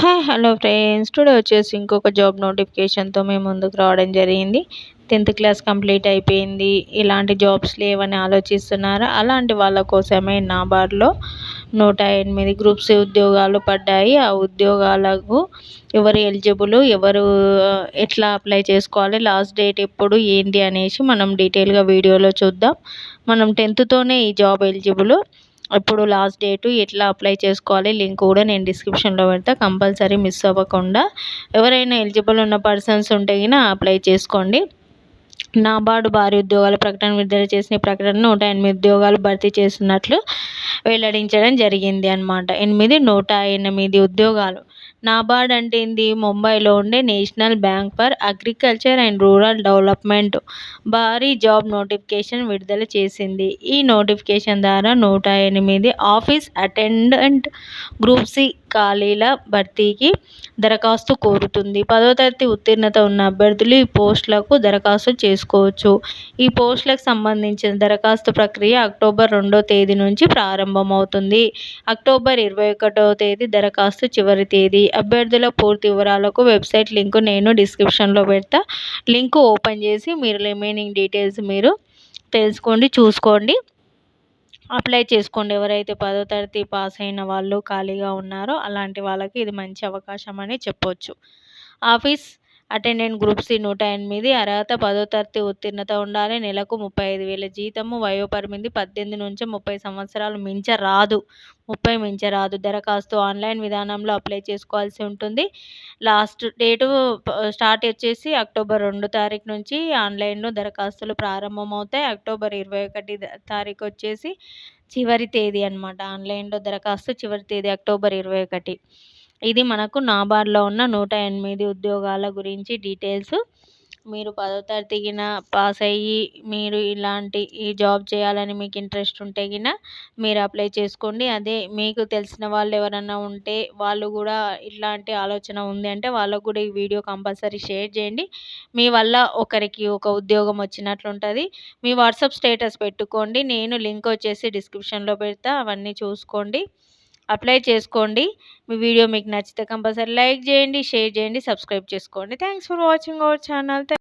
Hi hello friends today వచ్చేసి ఇంకొక job నోటిఫికేషన్తో మేము ముందుకు రావడం జరిగింది. టెన్త్ క్లాస్ కంప్లీట్ అయిపోయింది. ఇలాంటి జాబ్స్ లేవని ఆలోచిస్తున్నారా? అలాంటి వాళ్ళ కోసమే నాబార్డ్లో నూట ఎనిమిది గ్రూప్స్ ఉద్యోగాలు పడ్డాయి. ఆ ఉద్యోగాలకు ఎవరు ఎలిజిబుల్ ఎవరు ఎట్లా అప్లై చేసుకోవాలి లాస్ట్ డేట్ ఎప్పుడు ఏంటి అనేసి మనం డీటెయిల్గా వీడియోలో చూద్దాం. మనం టెన్త్తోనే ఈ జాబ్ ఎలిజిబుల్ ఇప్పుడు లాస్ట్ డేటు ఎట్లా అప్లై చేసుకోవాలి? లింక్ కూడా నేను డిస్క్రిప్షన్లో పెడతా. కంపల్సరీ మిస్ అవ్వకుండా ఎవరైనా ఎలిజిబుల్ ఉన్న పర్సన్స్ ఉంటే గిన అప్లై చేసుకోండి. నాబార్డు భారీ ఉద్యోగాల ప్రకటన విడుదల చేసిన ప్రకటన నూట ఎనిమిది ఉద్యోగాలు భర్తీ చేస్తున్నట్లు వెల్లడించడం జరిగింది అనమాట ఎనిమిది నూట ఎనిమిది ఉద్యోగాలు. నాబార్డ్ అంటే ఏంది? ముంబైలో ఉండే National Bank for Agriculture and Rural Development. భారీ జాబ్ నోటిఫికేషన్ విడుదల చేసింది. ఈ నోటిఫికేషన్ ద్వారా నూట ఎనిమిది ఆఫీస్ అటెండెంట్ గ్రూప్ సి ఖాళీల భర్తీకి దరఖాస్తు కోరుతుంది. పదో తరగతి ఉత్తీర్ణత ఉన్న అభ్యర్థులు ఈ పోస్టులకు దరఖాస్తు చేసుకోవచ్చు. ఈ పోస్టులకు సంబంధించిన దరఖాస్తు ప్రక్రియ అక్టోబర్ రెండో తేదీ నుంచి ప్రారంభమవుతుంది. అక్టోబర్ ఇరవై ఒకటో తేదీ దరఖాస్తు చివరి తేదీ అభ్యర్థుల పూర్తి వివరాలకు వెబ్సైట్ లింకు నేను డిస్క్రిప్షన్లో పెడతా. లింక్ ఓపెన్ చేసి మీరు రిమైనింగ్ డీటెయిల్స్ మీరు తెలుసుకోండి చూసుకోండి. అప్లై చేసుకోండి. ఎవరైతే పదో తరగతి పాస్ అయిన వాళ్ళు ఖాళీగా ఉన్నారో అలాంటి వాళ్ళకి ఇది మంచి అవకాశం అని చెప్పొచ్చు. ఆఫీస్ అటెండెంట్ గ్రూప్ సి నూట ఎనిమిది అర్హత పదో తరగతి ఉత్తీర్ణత ఉండాలి. నెలకు ముప్పై ఐదు వేల జీతము వయోపరిమితి పద్దెనిమిది నుంచి ముప్పై సంవత్సరాలు మించరాదు. ముప్పై మించరాదు. దరఖాస్తు ఆన్లైన్ విధానంలో అప్లై చేసుకోవాల్సి ఉంటుంది. లాస్ట్ డేటు స్టార్ట్ వచ్చేసి అక్టోబర్ రెండు తారీఖు నుంచి ఆన్లైన్లో దరఖాస్తులు ప్రారంభమవుతాయి. అక్టోబర్ ఇరవై ఒకటి తారీఖు వచ్చేసి చివరి తేదీ అనమాట ఆన్లైన్లో దరఖాస్తు చివరి తేదీ అక్టోబర్ ఇరవై ఒకటి. ఇది మనకు నాబార్డ్లో ఉన్న నూట ఎనిమిది ఉద్యోగాల గురించి డీటెయిల్స్. మీరు పదో తరగతికిన పాస్ అయ్యి మీరు ఇలాంటి ఈ జాబ్ చేయాలని మీకు ఇంట్రెస్ట్ ఉంటే గిన మీరు అప్లై చేసుకోండి. అదే మీకు తెలిసిన వాళ్ళు ఎవరన్నా ఉంటే వాళ్ళు కూడా ఇట్లాంటి ఆలోచన ఉంది అంటే వాళ్ళకు కూడా ఈ వీడియో కంపల్సరీ షేర్ చేయండి. మీ వల్ల ఒకరికి ఒక ఉద్యోగం వచ్చినట్లు ఉంటుంది. మీ వాట్సాప్ స్టేటస్ పెట్టుకోండి. నేను లింక్ వచ్చేసి డిస్క్రిప్షన్లో పెడతా. అవన్నీ చూసుకోండి. అప్లై చేసుకోండి. మీ వీడియో మీకు నచ్చితే కంపల్సరీ లైక్ చేయండి షేర్ చేయండి సబ్స్క్రైబ్ చేసుకోండి. Thanks for watching our channel.